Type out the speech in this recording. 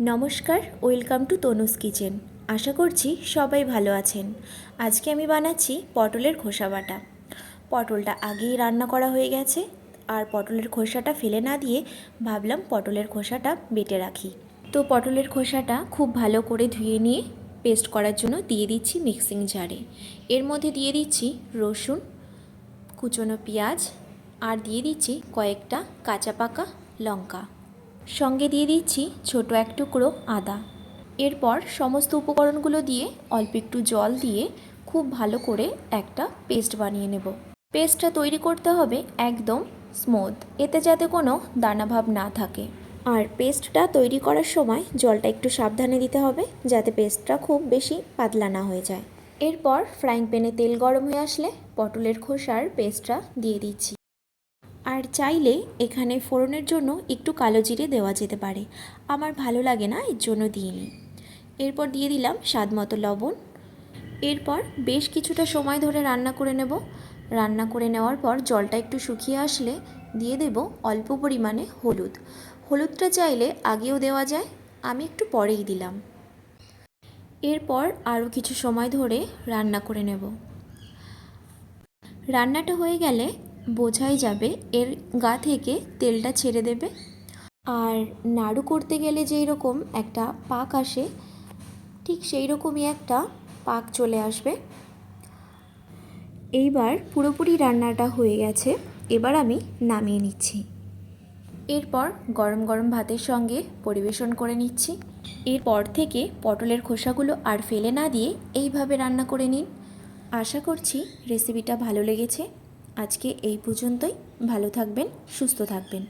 নমস্কার, welcome to Tanu's kitchen. আশা করছি সবাই ভালো আছেন। আজকে আমি বানাচ্ছি পটলের খোসা বাটা। পটলটা আগেই রান্না করা হয়ে গেছে। আর পটলের খোসাটা ফেলে না দিয়ে ভাবলাম পটলের খোসাটা বেটে রাখি। তো পটলের খোসাটা খুব ভালো করে ধুয়ে নিয়ে পেস্ট করার জন্য দিয়ে দিচ্ছি মিক্সিং জারে। এর মধ্যে দিয়ে দিচ্ছি রসুন, কুচনো পেঁয়াজ, আর দিয়ে দিচ্ছি কয়েকটা কাঁচা পাকা লঙ্কা। সঙ্গে দিয়ে দিচ্ছি ছোট এক টুকরো আদা। এরপর সমস্ত উপকরণগুলো দিয়ে অল্প একটু জল দিয়ে খুব ভালো করে একটা পেস্ট বানিয়ে নেব। পেস্টটা তৈরি করতে হবে একদম স্মুথ, এতে যাতে কোনো দানাভাব না থাকে। আর পেস্টটা তৈরি করার সময় জলটা একটু সাবধানে দিতে হবে, যাতে পেস্টটা খুব বেশি পাতলা না হয়ে যায়। এরপর ফ্রাইং প্যানে তেল গরম হয়ে আসলে পটলের খোসার পেস্টটা দিয়ে দিচ্ছি। আর চাইলে এখানে ফোড়নের জন্য একটু কালো জিরে দেওয়া যেতে পারে। আমার ভালো লাগে না, এর জন্য দিইনি। এরপর দিয়ে দিলাম স্বাদ মতো লবণ। এরপর বেশ কিছুটা সময় ধরে রান্না করে নেব। রান্না করে নেওয়ার পর জলটা একটু শুকিয়ে আসলে দিয়ে দেব অল্প পরিমাণে হলুদ। হলুদটা চাইলে আগেও দেওয়া যায়, আমি একটু পরেই দিলাম। এরপর আরও কিছু সময় ধরে রান্না করে নেব। রান্নাটা হয়ে গেলে বোঝাই যাবে, এর গা থেকে তেলটা ছেড়ে দেবে। আর নাড়ু করতে গেলে যেই রকম একটা পাক আসে, ঠিক সেই রকমই একটা পাক চলে আসবে। এইবার পুরোপুরি রান্নাটা হয়ে গেছে, এবার আমি নামিয়ে নিচ্ছি। এরপর গরম গরম ভাতের সঙ্গে পরিবেশন করে নিচ্ছি। এরপর থেকে পটলের খোসাগুলো আর ফেলে না দিয়ে এইভাবে রান্না করে নিন। আশা করছি রেসিপিটা ভালো লেগেছে। আজকে এই পর্যন্তই। ভালো থাকবেন সুস্থ থাকবেন।